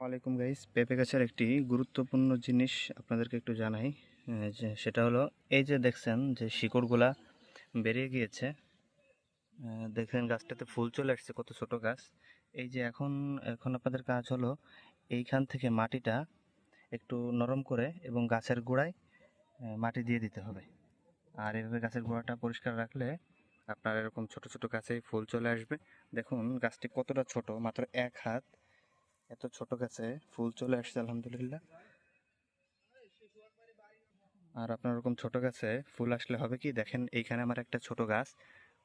ওয়ালাইকুম গাইস, পেঁপে গাছের একটি গুরুত্বপূর্ণ জিনিস আপনাদেরকে একটু জানাই। যে সেটা হলো, এই যে দেখছেন যে শিকড়গুলা বেরিয়ে গিয়েছে দেখেন গাছটাতে ফুল চলে আসছে, কত ছোট গাছ। এই যে এখন এখন আপনাদের কাজ হলো, এইখান থেকে মাটিটা একটু নরম করে এবং গাছের গোড়ায় মাটি দিয়ে দিতে হবে। আর এভাবে গাছের গোড়াটা পরিষ্কার রাখলে আপনার এরকম ছোট ছোট গাছেই ফুল চলে আসবে। দেখুন, গাছটি কতটা ছোট, মাত্র এক হাত। এত ছোট গাছে, ফুল চলে আসছে, আলহামদুলিল্লাহ। আর আপনার ওরকম ছোট গাছে ফুল আসলে হবে কি? দেখেন, এইখানে আমার একটা ছোট গাছ।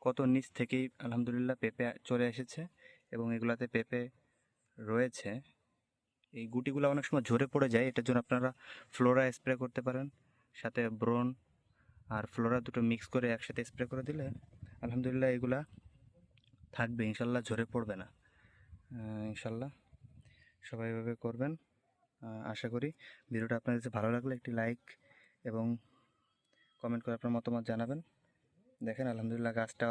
কত নিচ থেকেই, আলহামদুলিল্লাহ, পেঁপে চলে এসেছে এবং এগুলাতে পেঁপে রয়েছে। এই গুটিগুলো অনেক সময় ঝরে পড়ে যায়, এটার জন্য আপনারা ফ্লোরা স্প্রে করতে পারেন। সাথে ব্রোন আর ফ্লোরা দুটো মিক্স করে একসাথে স্প্রে করে দিলে, আলহামদুলিল্লাহ, এগুলা থাকবে। ইনশাল্লাহ, ঝরে পড়বে না। ইনশাল্লাহ। সবাই এভাবে করবেন। আশা করি ভিডিওটা আপনাদের কাছে ভালো লাগলে একটি লাইক এবং কমেন্ট করে আপনার মতামত জানাবেন। দেখেন, আলহামদুলিল্লাহ গাছটা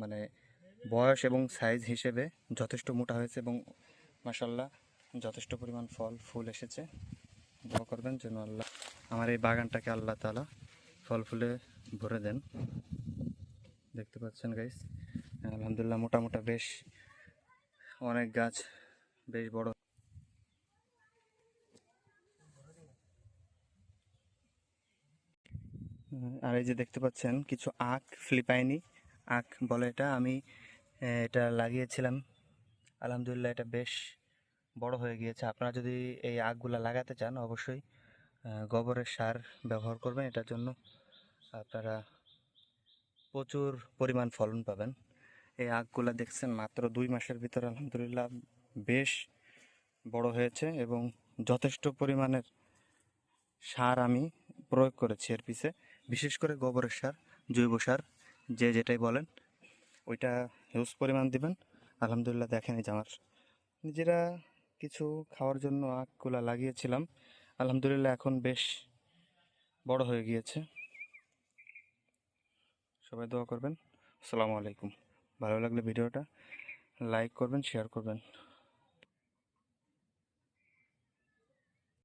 মানে বয়স এবং সাইজ হিসেবে যথেষ্ট মোটা হয়েছে এবং মাসাল্লাহ যথেষ্ট পরিমাণ ফল, ফুল এসেছে। দোয়া করবেন যেন আল্লাহ আমার এই বাগানটাকে আল্লাহ তালা ফল, ফুলে ভরে দেন। দেখতে পাচ্ছেন গাইস আলহামদুলিল্লাহ মোটা মোটা বেশ অনেক গাছ বেশ বড়। আর এই যে দেখতে পাচ্ছেন, কিছু আখ ফ্লিপাইনি আখ বলে এটা, আমি এটা লাগিয়েছিলাম। আলহামদুলিল্লাহ এটা বেশ বড় হয়ে গিয়েছে। আপনারা যদি এই আখগুলা লাগাতে চান, অবশ্যই গোবরের সার ব্যবহার করবেন। এটার জন্য আপনারা প্রচুর পরিমাণ ফলন পাবেন। এই আখগুলা দেখছেন মাত্র দুই মাসের ভিতরে, আলহামদুলিল্লাহ বেশ বড় হয়েছে এবং যথেষ্ট পরিমাণের সার আমি প্রয়োগ করেছি এর পিছে। বিশেষ করে গোবরের সার, জৈব সার, যে যেটাই বলেন, ওইটা হিউজ পরিমাণ দিবেন। আলহামদুলিল্লাহ দেখেন এই আমার নিজেরা কিছু খাওয়ার জন্য আখগুলা লাগিয়েছিলাম। আলহামদুলিল্লাহ এখন বেশ বড় হয়ে গিয়েছে। সবাই দোয়া করবেন। আসসালামু আলাইকুম। ভালো লাগলে ভিডিওটা লাইক করবেন, শেয়ার করবেন।